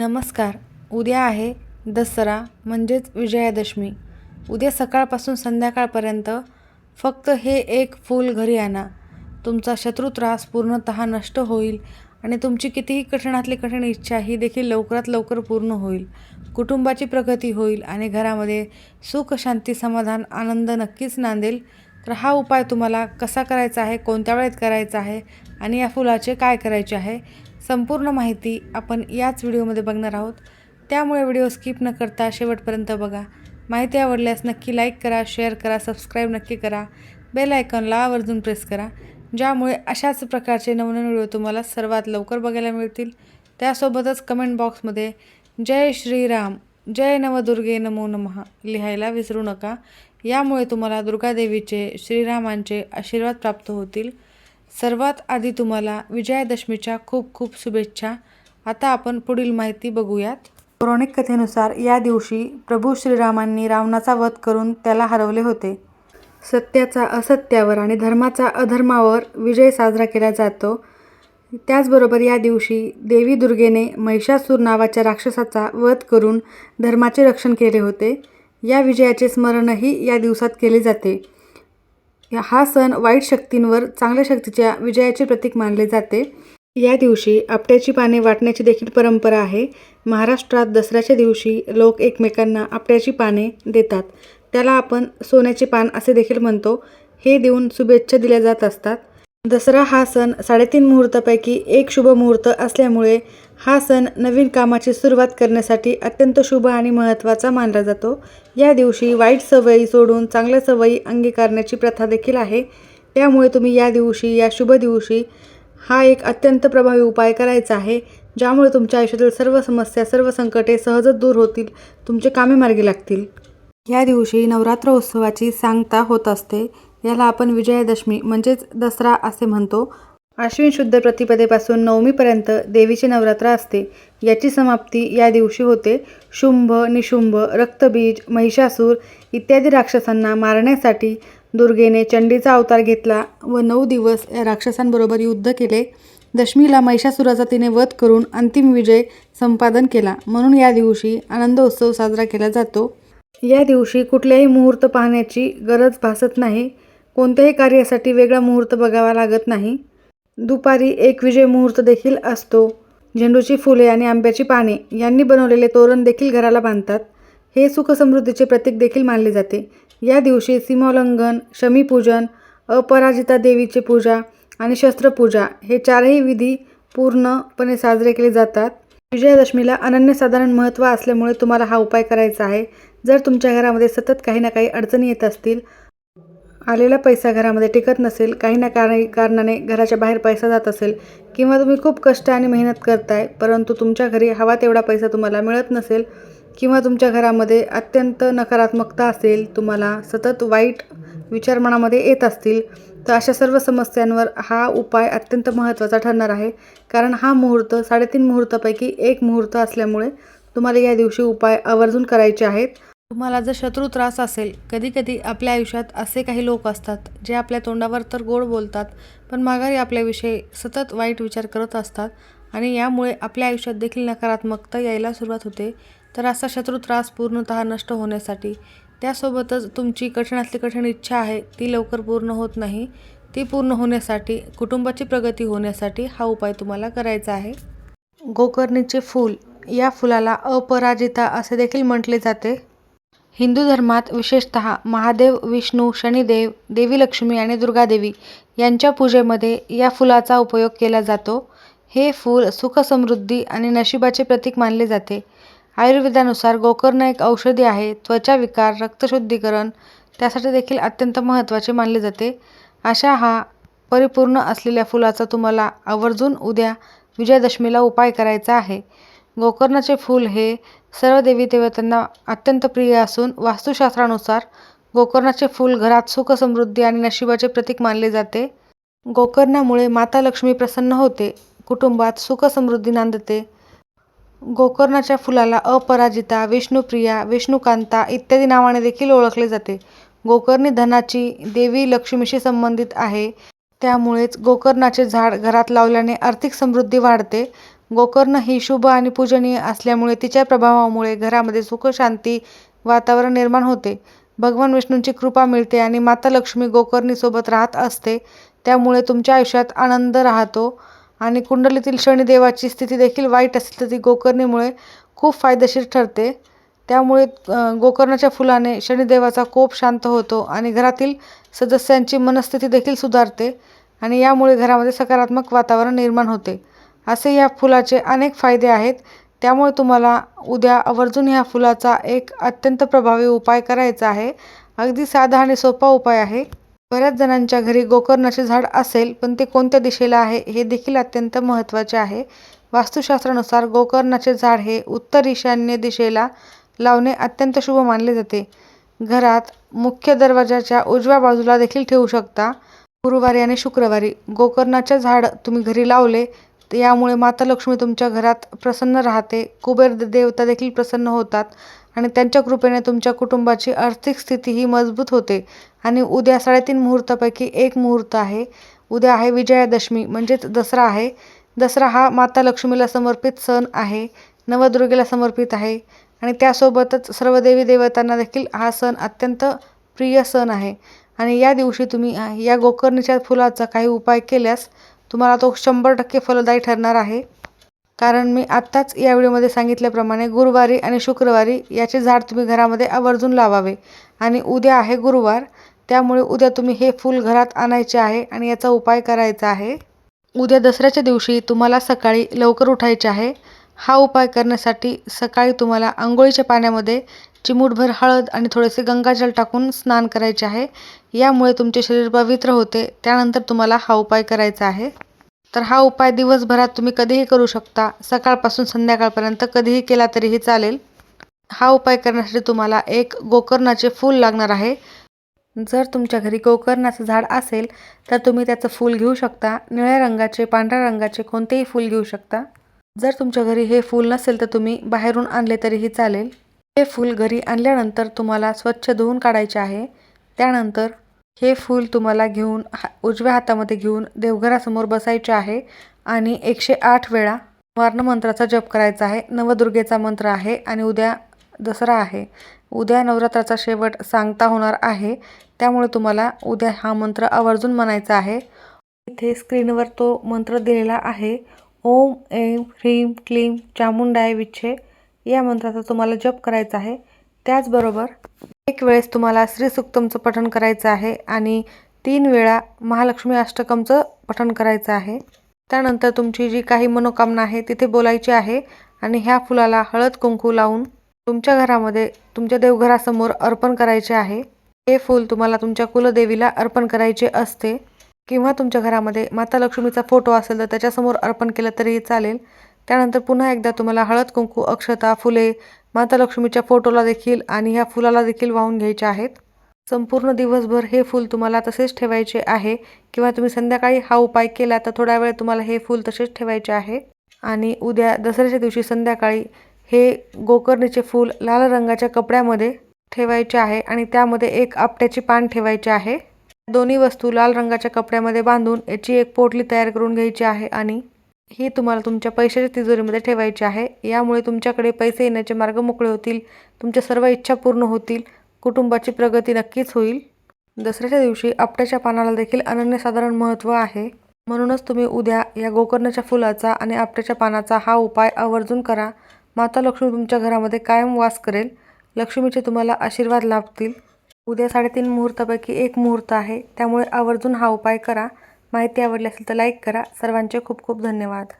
नमस्कार. उद्या आहे दसरा म्हणजेच विजयादशमी. उद्या सकाळपासून संध्याकाळपर्यंत फक्त हे एक फूल घरी आणा. तुमचा शत्रू त्रास पूर्णतः नष्ट होईल आणि तुमची कितीही कठीणातली कठीण इच्छा ही देखील लवकरात लवकर पूर्ण होईल. कुटुंबाची प्रगती होईल आणि घरामध्ये सुख शांती समाधान आनंद नक्कीच नांदेल. तर हा उपाय तुम्हाला कसा करायचा आहे कोणत्या वेळेत करायचा आहे आणि या फुलाचे काय करायचे आहे संपूर्ण माहिती आपण याच व्हिडिओमध्ये बघणार आहोत. त्यामुळे व्हिडिओ स्किप न करता शेवटपर्यंत बघा. माहिती आवडल्यास नक्की लाईक करा शेअर करा सबस्क्राईब नक्की करा. बेल आयकॉनला आवर्जून प्रेस करा. ज्यामुळे अशाच प्रकारचे नवनवीन व्हिडिओ तुम्हाला सर्वात लवकर बघायला मिळतील. त्यासोबतच कमेंट बॉक्समध्ये जय श्रीराम जय नवदुर्गे नमो नमः लिहायला विसरू नका. यामुळे तुम्हाला दुर्गादेवीचे श्रीरामांचे आशीर्वाद प्राप्त होतील. सर्वात आधी तुम्हाला विजयादशमीच्या खूप खूप शुभेच्छा. आता आपण पुढील माहिती बघूयात. पौराणिक कथेनुसार या दिवशी प्रभू श्रीरामांनी रावणाचा वध करून त्याला हरवले होते. सत्याचा असत्यावर आणि धर्माचा अधर्मावर विजय साजरा केला जातो. त्याचबरोबर या दिवशी देवी दुर्गेने महिषासूर नावाच्या राक्षसाचा वध करून धर्माचे रक्षण केले होते. या विजयाचे स्मरणही या दिवसात केले जाते. हा सण वाईट शक्तींवर चांगल्या शक्तीच्या विजयाचे प्रतीक मानले जाते. या दिवशी आपट्याची पाने वाटण्याची देखील परंपरा आहे. महाराष्ट्रात दसऱ्याच्या दिवशी लोक एकमेकांना आपट्याची पाने देतात. त्याला आपण सोन्याचे पान असे देखील म्हणतो. हे देऊन शुभेच्छा दिल्या जात असतात. दसरा हा सण साडेतीन मुहूर्तापैकी एक शुभ मुहूर्त असल्यामुळे हा सण नवीन कामाची सुरुवात करण्यासाठी अत्यंत शुभ आणि महत्त्वाचा मानला जातो. या दिवशी वाईट सवयी सोडून चांगल्या सवयी अंगीकारण्याची प्रथा देखील आहे. त्यामुळे तुम्ही या दिवशी या शुभ दिवशी हा एक अत्यंत प्रभावी उपाय करायचा आहे ज्यामुळे तुमच्या आयुष्यातील सर्व समस्या सर्व संकटे सहजच दूर होतील तुमचे कामे मार्गी लागतील. या दिवशी नवरात्र उत्सवाची सांगता होत असते. याला आपण विजयादशमी म्हणजेच दसरा असे म्हणतो. आश्विन शुद्ध प्रतिपदेपासून नवमीपर्यंत देवीचे नवरात्र असते. याची समाप्ती या दिवशी होते. शुंभ निशुंभ रक्तबीज महिषासूर इत्यादी राक्षसांना मारण्यासाठी दुर्गेने चंडीचा अवतार घेतला व नऊ दिवस या राक्षसांबरोबर युद्ध केले. दशमीला महिषासुराचा तिने वध करून अंतिम विजय संपादन केला. म्हणून या दिवशी आनंदोत्सव साजरा केला जातो. या दिवशी कुठल्याही मुहूर्त पाहण्याची गरज भासत नाही. कोणत्याही कार्यासाठी वेगळा मुहूर्त बघावा लागत नाही. दुपारी एक विजय मुहूर्त देखील असतो. झेंडूची फुले आणि आंब्याची पाने यांनी बनवलेले तोरण देखील घराला बांधतात. हे सुखसमृद्धीचे प्रतीक देखील मानले जाते. या दिवशी सीमोल्लंघन शमीपूजन अपराजिता देवीची पूजा आणि शस्त्रपूजा हे चारही विधी पूर्णपणे साजरे केले जातात. विजयादशमीला अनन्यसाधारण महत्त्व असल्यामुळे तुम्हाला हा उपाय करायचा आहे. जर तुमच्या घरामध्ये सतत काही ना काही अडचणी येत असतील आलेला पैसा घरामध्ये टिकत नसेल काही ना काही कारणाने घराच्या बाहेर पैसा जात असेल किंवा तुम्ही खूप कष्ट आणि मेहनत करताय परंतु तुमच्या घरी हवा तेवढा पैसा तुम्हाला मिळत नसेल किंवा तुमच्या घरामध्ये अत्यंत नकारात्मकता असेल तुम्हाला सतत वाईट विचार मनामध्ये येत असतील तर अशा सर्व समस्यांवर हा उपाय अत्यंत महत्त्वाचा ठरणार आहे. कारण हा मुहूर्त साडेतीन मुहूर्तापैकी एक मुहूर्त असल्यामुळे तुम्हाला या दिवशी उपाय आवर्जून करायचे आहेत. तुम्हाला जर शत्रू त्रास असेल कधी कधी आपल्या आयुष्यात असे काही लोक असतात जे आपल्या तोंडावर तर गोड बोलतात पण माघारी आपल्याविषयी सतत वाईट विचार करत असतात आणि यामुळे आपल्या आयुष्यात देखील नकारात्मकता यायला सुरुवात होते. तर असा शत्रू त्रास पूर्णतः नष्ट होण्यासाठी त्यासोबतच तुमची कठीणातली कठीण इच्छा आहे ती लवकर पूर्ण होत नाही ती पूर्ण होण्यासाठी कुटुंबाची प्रगती होण्यासाठी हा उपाय तुम्हाला करायचा आहे. गोकर्णीचे फूल या फुलाला अपराजिता असे देखील म्हटले जाते. हिंदू धर्मात विशेषतः महादेव विष्णू शनिदेव देवी लक्ष्मी आणि दुर्गादेवी यांच्या पूजेमध्ये या फुलाचा उपयोग केला जातो. हे फूल सुखसमृद्धी आणि नशिबाचे प्रतीक मानले जाते. आयुर्वेदानुसार गोकर्ण एक औषधी आहे. त्वचा विकार रक्तशुद्धीकरण त्यासाठी देखील अत्यंत महत्त्वाचे मानले जाते. अशा हा परिपूर्ण असलेल्या फुलाचा तुम्हाला आवर्जून उद्या विजयादशमीला उपाय करायचा आहे. गोकर्णाचे फूल हे सर्व देवी देवतांना अत्यंत प्रिय असून वास्तुशास्त्रानुसार गोकर्णाचे फूल घरात सुख समृद्धी आणि नशिबाचे प्रतीक मानले जाते. गोकर्णामुळे माता लक्ष्मी प्रसन्न होते कुटुंबात सुख समृद्धी नांदते. गोकर्णाच्या फुलाला अपराजिता विष्णुप्रिया विष्णुकांता इत्यादी नावाने देखील ओळखले जाते. गोकर्णी धनाची देवी लक्ष्मीशी संबंधित आहे. त्यामुळेच गोकर्णाचे झाड घरात लावल्याने आर्थिक समृद्धी वाढते. गोकर्ण ही शुभ आणि पूजनीय असल्यामुळे तिच्या प्रभावामुळे घरामध्ये सुख शांती वातावरण निर्माण होते. भगवान विष्णूंची कृपा मिळते आणि माता लक्ष्मी गोकर्णीसोबत राहत असते. त्यामुळे तुमच्या आयुष्यात आनंद राहतो आणि कुंडलीतील शनिदेवाची स्थिती देखील वाईट असेल तर ती गोकर्णीमुळे खूप फायदेशीर ठरते. त्यामुळे गोकर्णाच्या फुलाने शनिदेवाचा कोप शांत होतो आणि घरातील सदस्यांची मनस्थिती देखील सुधारते आणि यामुळे घरामध्ये सकारात्मक वातावरण निर्माण होते. असे या फुलाचे अनेक फायदे आहेत. त्यामुळे तुम्हाला उद्या आवर्जून ह्या फुलाचा एक अत्यंत प्रभावी उपाय करायचा आहे. अगदी साधा आणि सोपा उपाय आहे. बऱ्याच जणांच्या घरी गोकर्णाचे झाड असेल पण ते कोणत्या दिशेला आहे हे देखील अत्यंत महत्त्वाचे आहे. वास्तुशास्त्रानुसार गोकर्णाचे झाड हे उत्तर ईशान्य दिशेला लावणे अत्यंत शुभ मानले जाते. घरात मुख्य दरवाजाच्या उजव्या बाजूला देखील ठेवू शकता. गुरुवारी आणि शुक्रवारी गोकर्णाचे झाड तुम्ही घरी लावले यामुळे माता लक्ष्मी तुमच्या घरात प्रसन्न राहते. कुबेर देवता देखील प्रसन्न होतात आणि त्यांच्या कृपेने तुमच्या कुटुंबाची आर्थिक स्थितीही मजबूत होते. आणि उद्या साडेतीन मुहूर्तापैकी एक मुहूर्त आहे. उद्या आहे विजयादशमी म्हणजेच दसरा आहे. दसरा हा माता लक्ष्मीला समर्पित सण आहे. नवदुर्गेला समर्पित आहे. आणि त्यासोबतच सर्व देवी देवतांना देखील हा सण अत्यंत प्रिय सण आहे. आणि या दिवशी तुम्ही आ, या गोकर्णीच्या फुलाचा काही उपाय केल्यास तुम्हाला तो शंभर टक्के फलदायी ठरणार आहे. कारण मी आत्ताच या व्हिडिओमध्ये सांगितल्याप्रमाणे गुरुवारी आणि शुक्रवारी याचे झाड तुम्ही घरामध्ये आवर्जून लावावे. आणि उद्या आहे गुरुवार त्यामुळे उद्या तुम्ही हे फूल घरात आणायचे आहे आणि याचा उपाय करायचा आहे. उद्या दसऱ्याच्या दिवशी तुम्हाला सकाळी लवकर उठायचे आहे. हा उपाय करण्यासाठी सकाळी तुम्हाला आंघोळीच्या पाण्यामध्ये चिमूटभर हळद आणि थोडेसे गंगाजल टाकून स्नान करायचे आहे. यामुळे तुमचे शरीर पवित्र होते. त्यानंतर तुम्हाला हा उपाय करायचा आहे. तर हा उपाय दिवसभरात तुम्ही कधीही करू शकता. सकाळपासून संध्याकाळपर्यंत कधीही केला तरीही चालेल. हा उपाय करण्यासाठी तुम्हाला एक गोकर्णाचे फूल लागणार आहे. जर तुमच्या घरी गोकर्णाचं झाड असेल तर तुम्ही त्याचं फूल घेऊ शकता. निळ्या रंगाचे पांढऱ्या रंगाचे कोणतेही फूल घेऊ शकता. जर तुमच्या घरी हे फूल नसेल तर तुम्ही बाहेरून आणले तरीही चालेल. हे फूल घरी आणल्यानंतर तुम्हाला स्वच्छ धुवून काढायचे आहे. त्यानंतर हे फूल तुम्हाला घेऊन हा उजव्या हातामध्ये घेऊन देवघरासमोर बसायचे आहे आणि एकशे आठ वेळा वर्ण मंत्राचा जप करायचा आहे. नवदुर्गेचा मंत्र आहे आणि उद्या दसरा आहे. उद्या नवरात्राचा शेवट सांगता होणार आहे. त्यामुळे तुम्हाला उद्या हा मंत्र आवर्जून म्हणायचा आहे. इथे स्क्रीनवर तो मंत्र दिलेला आहे. ओम ऐं ह्रीं क्लीं चामुंडाय विच्छे. या मंत्राचा तुम्हाला जप करायचा आहे. त्याचबरोबर एक वेळेस तुम्हाला श्री सुक्तमचं पठण करायचं आहे आणि तीन वेळा महालक्ष्मी अष्टकमचं पठण करायचं आहे. त्यानंतर तुमची जी काही मनोकामना आहे तिथे बोलायची आहे आणि ह्या फुलाला हळद कुंकू लावून तुमच्या घरामध्ये तुमच्या देवघरासमोर अर्पण करायचे आहे. हे फूल तुम्हाला तुमच्या कुलदेवीला अर्पण करायचे असते. किंवा तुमच्या घरामध्ये माता लक्ष्मीचा फोटो असेल तर त्याच्यासमोर अर्पण केलं तरीही चालेल. त्यानंतर पुन्हा एकदा तुम्हाला हळद कुंकू अक्षता फुले माता लक्ष्मीच्या फोटोला देखील आणि ह्या फुलाला देखील वाहून घ्यायचे आहेत. संपूर्ण दिवसभर हे फूल तुम्हाला तसेच ठेवायचे आहे. किंवा तुम्ही संध्याकाळी हा उपाय केला तर थोड्या वेळ तुम्हाला हे फूल तसेच ठेवायचे आहे. आणि उद्या दसऱ्याच्या दिवशी संध्याकाळी हे गोकर्णीचे फूल लाल रंगाच्या कपड्यामध्ये ठेवायचे आहे आणि त्यामध्ये एक आपट्याची पान ठेवायचे आहे. दोन्ही वस्तू लाल रंगाच्या कपड्यामध्ये बांधून याची एक पोटली तयार करून घ्यायची आहे आणि ही तुम्हाला तुमच्या पैशाच्या तिजोरीमध्ये ठेवायची आहे. यामुळे तुमच्याकडे पैसे येण्याचे मार्ग मोकळे होतील. तुमच्या सर्व इच्छा पूर्ण होतील. कुटुंबाची प्रगती नक्कीच होईल. दसऱ्याच्या दिवशी आपट्याच्या पानाला देखील अनन्यसाधारण महत्त्व आहे. म्हणूनच तुम्ही उद्या या गोकर्णाच्या फुलाचा आणि आपट्याच्या पानाचा हा उपाय आवर्जून करा. माता लक्ष्मी तुमच्या घरामध्ये कायम वास करेल. लक्ष्मीचे तुम्हाला आशीर्वाद लाभतील. उद्या साडेतीन मुहूर्तापैकी एक मुहूर्त आहे. त्यामुळे आवर्जून हा उपाय करा. माहिती आवडली असेल तर लाईक करा. सर्वांचे खूप खूप धन्यवाद.